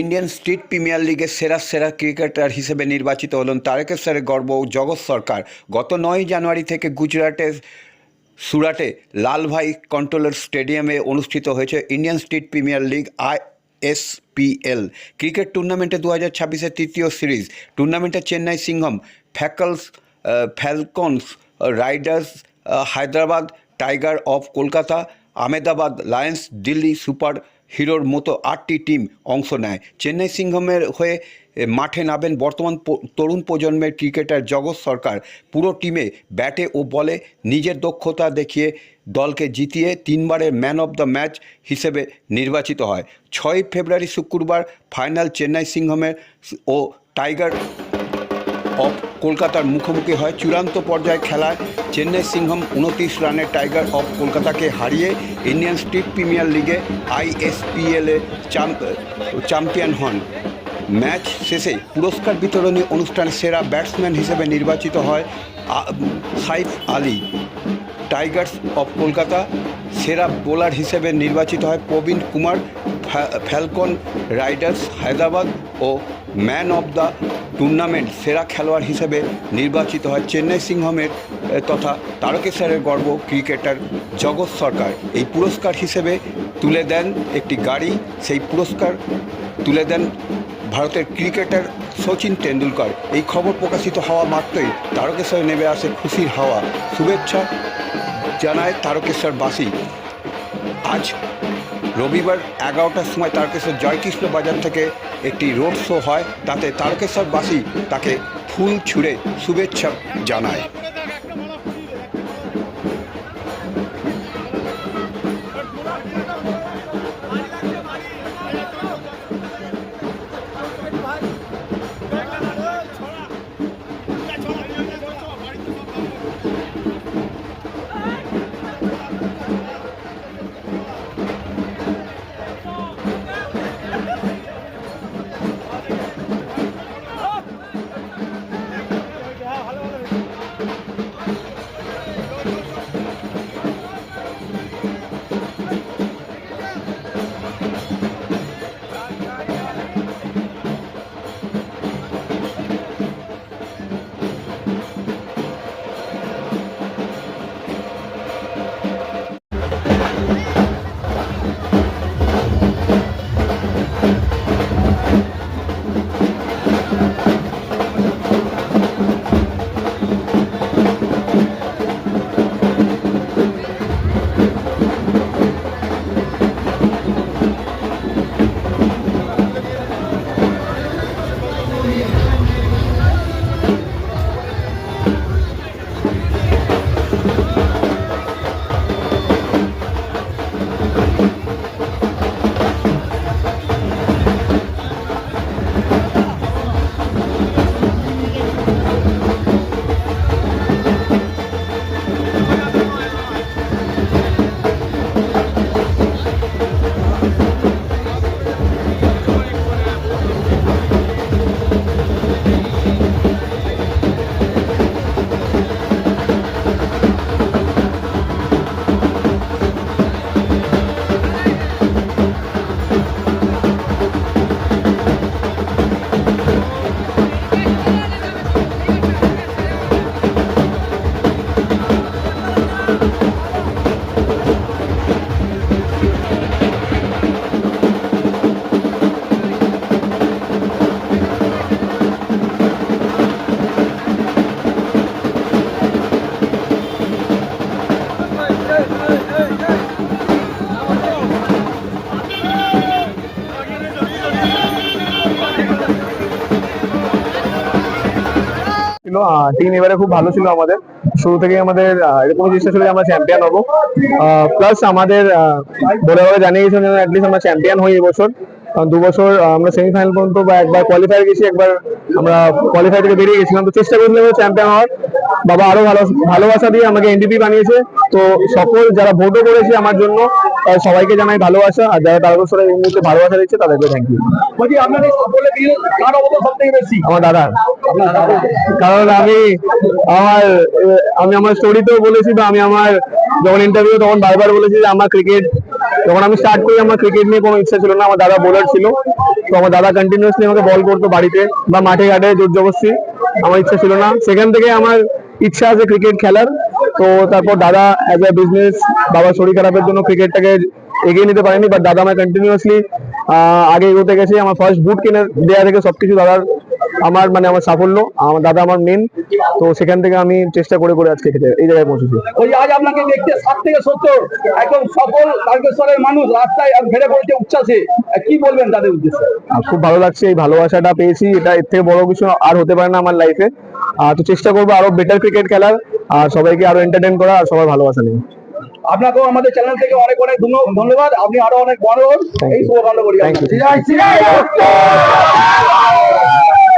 Indian street premier লিগের সেরা সেরা ক্রিকেটার হিসেবে নির্বাচিত হলেন তারকেশ্বরের গর্ব জগৎ সরকার। গত নয় জানুয়ারি থেকে গুজরাটের সুরাটে লালভাই কন্ট্রোলার স্টেডিয়ামে অনুষ্ঠিত হয়েছে Indian street premier league I SPL cricket টুর্নামেন্টে দু হাজার ছাব্বিশের তৃতীয় সিরিজ। টুর্নামেন্টে Chennai Singham, falcons falcons, riders Hyderabad, tiger of Kolkata, Ahmedabad lions, Delhi super হিরোর মতো আটটি টিম অংশ নেয়। চেন্নাই সিংহমের হয়ে মাঠে নামেন বর্তমান তরুণ প্রজন্মের ক্রিকেটার জগৎ সরকার। পুরো টিমে ব্যাটে ও বলে নিজের দক্ষতা দেখিয়ে দলকে জিতিয়ে তিনবারের ম্যান অফ দ্য ম্যাচ হিসেবে নির্বাচিত হয়। ছয় ফেব্রুয়ারি শুক্রবার ফাইনাল চেন্নাই সিংহমের ও টাইগার কলকাতার মুখোমুখি হয়। চূড়ান্ত পর্যায়ে খেলায় চেন্নাই সিংহম উনত্রিশ রানে টাইগার অফ কলকাতাকে হারিয়ে ইন্ডিয়ান স্ট্রিট প্রিমিয়ার লিগে আইএসপিএলে চ্যাম্পিয়ন হন। ম্যাচ শেষে পুরস্কার বিতরণী অনুষ্ঠানে সেরা ব্যাটসম্যান হিসেবে নির্বাচিত হয় সাইফ আলী। টাইগার্স অফ কলকাতা সেরা বোলার হিসেবে নির্বাচিত হয় প্রবীণ কুমার ফ্যালকন, রাইডার্স হায়দ্রাবাদ ও ম্যান অফ দ্য টুর্নামেন্ট সেরা খেলোয়াড় হিসেবে নির্বাচিত হয় চেন্নাই সিংহমের তথা তারকেশ্বরের গর্ব ক্রিকেটার জগৎ সরকার। এই পুরস্কার হিসেবে তুলে দেন একটি গাড়ি, সেই পুরস্কার তুলে দেন ভারতের ক্রিকেটার সচিন তেন্ডুলকর। এই খবর প্রকাশিত হওয়া মাত্রই তারকেশ্বরে নেমে আসে খুশির হাওয়া। শুভেচ্ছা জানায় তারকেশ্বরবাসী। আজ রবিবার এগারোটার সময় তারকেশ্বর জয়কৃষ্ণ বাজার থেকে একটি রোড শো হয়। তাতে তারকেশ্বরবাসী তাকে ফুল ছুঁড়ে শুভেচ্ছা জানায়। ছিল টিম এবারে খুব ভালো ছিল আমাদের। শুরু থেকে আমাদের এরকম চেষ্টা ছিল আমরা চ্যাম্পিয়ন হব। প্লাস আমাদের বলে জানিয়ে গেছিলাম যেন আমরা চ্যাম্পিয়ন হই এবছর। দু বছর আমরা সেমিফাইনাল পর্যন্ত বা একবার কোয়ালিফাই গেছি একবার আমরা কোয়ালিফাই থেকে বেরিয়ে গেছিলাম। তো চেষ্টা করেছিলাম চ্যাম্পিয়ন হওয়ার। বাবা আরও ভালো ভালোবাসা দিয়ে আমাকে এনডিপি বানিয়েছে। তো সকল যারা ভোটও করেছে আমার জন্য তার সবাইকে জানাই ভালোবাসা। আর যারা তারকেশ্বরে এই মুহূর্তে ভালোবাসা দিচ্ছে তাদেরকে থ্যাংক ইউ আমার দাদা কারণ আমি আমার আমি আমার স্টোরিতেও বলেছি বা আমি আমার যখন ইন্টারভিউ তখন বারবার বলেছি যে আমার ক্রিকেট যখন আমি স্টার্ট করি, আমার ক্রিকেট নিয়ে কোনো ইচ্ছা ছিল না, আমার দাদা বোলার ছিল। তো আমার দাদা কন্টিনিউয়াসলি আমাকে বল করতো বাড়িতে বা মাঠে ঘাটে, জোর জবরদস্তি। আমার ইচ্ছা ছিল না। সেখান থেকে আমার ইচ্ছা আছে ক্রিকেট খেলার। তো তারপর দাদা অ্যাজ এ বিজনেস বাবার শরীর খারাপের জন্য ক্রিকেটটাকে এগিয়ে নিতে পারেনি বাট দাদা আমার কন্টিনিউয়াসলি আগে এগোতে গেছে। আমার ফার্স্ট বুট কিনে দেওয়া থেকে সবকিছু দাদার আমার মানে আমার সাফল্য আমার দাদা আমার মেন তো সেখান থেকে আমি চেষ্টা করে করে আজকে খেতে এই জায়গায় পৌঁছেছি। ওই আজ আপনাকে দেখতে ষাট থেকে সত্তর একদম সফল তারকেশ্বরের মানুষ রাস্তায় ঘেরে পড়েছে উচ্ছ্বাসে। কি বলবেন তাদের উদ্দেশ্যে? আর খুব ভালো লাগছে এই ভালোবাসাটা পেয়েছি এটা এর থেকে বড় কিছু আর হতে পারে না আমার লাইফে আর তো চেষ্টা করব আরও বেটার ক্রিকেট খেলার আর সবাইকে আরও এন্টারটেন করা আর সবার ভালোবাসা নিয়ে। আপনাকেও আমাদের চ্যানেল থেকে অনেক অনেক ধন্যবাদ। আপনি আরও অনেক বড় এই. শুভকামনা করি